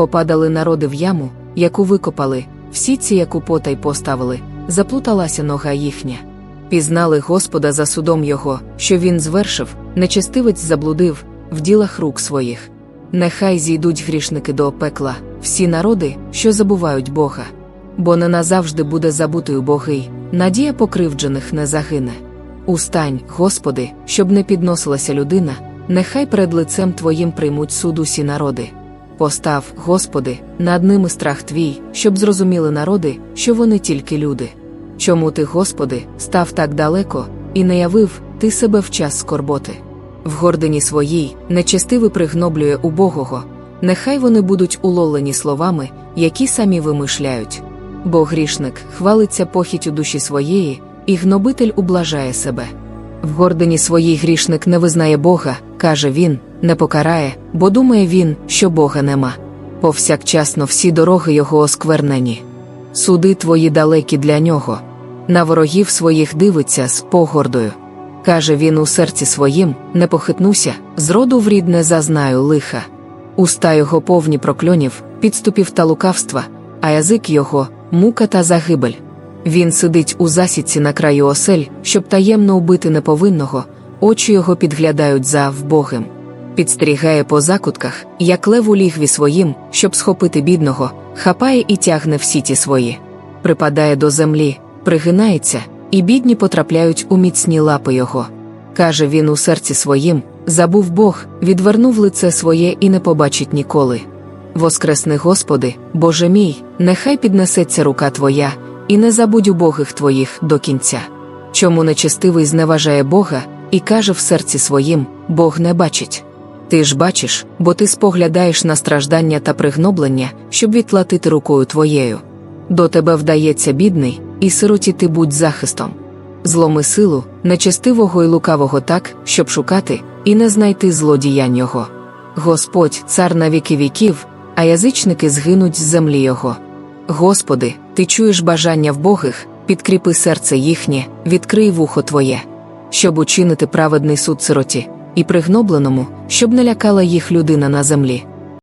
Попадали народи в яму, яку викопали, всі ці, яку потай поставили, заплуталася нога їхня. Пізнали Господа за судом його, що він звершив, нечестивець заблудив в ділах рук своїх. Нехай зійдуть грішники до пекла, всі народи, що забувають Бога. Бо не назавжди буде забутою Богий, надія покривджених не загине. Устань, Господи, щоб не підносилася людина, нехай перед лицем Твоїм приймуть суд усі народи. Постав, Господи, над ними страх Твій, щоб зрозуміли народи, що вони тільки люди. Чому ти, Господи, став так далеко, і не явив ти себе в час скорботи? В гордині своїй нечестивий пригноблює убогого, нехай вони будуть уловлені словами, які самі вимишляють. Бо грішник хвалиться похітю душі своєї, і гнобитель ублажає себе. В гордині своїй грішник не визнає Бога, каже він, не покарає, бо думає він, що Бога нема. Повсякчасно всі дороги його осквернені. Суди твої далекі для нього. На ворогів своїх дивиться з погордою. Каже він у серці своїм: не похитнуся, зроду в рід не зазнаю лиха. Уста його повні прокльонів, підступів та лукавства, а язик його мука та загибель. Він сидить у засідці на краю осель, щоб таємно убити неповинного, очі його підглядають за вбогим. Підстерігає по закутках, як лев у лігві своїм, щоб схопити бідного, хапає і тягне в сіті свої. Припадає до землі, пригинається, і бідні потрапляють у міцні лапи його. Каже він у серці своїм: забув Бог, відвернув лице своє і не побачить ніколи. Воскресни, Господи, Боже мій, нехай піднесеться рука Твоя, і не забудь убогих Твоїх до кінця. Чому нечестивий зневажає Бога і каже в серці своїм: Бог не бачить. Ти ж бачиш, бо ти споглядаєш на страждання та пригноблення, щоб відплатити рукою твоєю. До тебе вдається бідний, і сироті ти будь захистом. Зломи силу, нечестивого і лукавого так, щоб шукати, і не знайти злодіянь його. Господь, цар на віки віків, а язичники згинуть з землі його. Господи, ти чуєш бажання вбогих, підкріпи серце їхнє, відкрий вухо Твоє, щоб учинити праведний суд сироті, і пригнобленому, щоб не лякала їх людина на землі.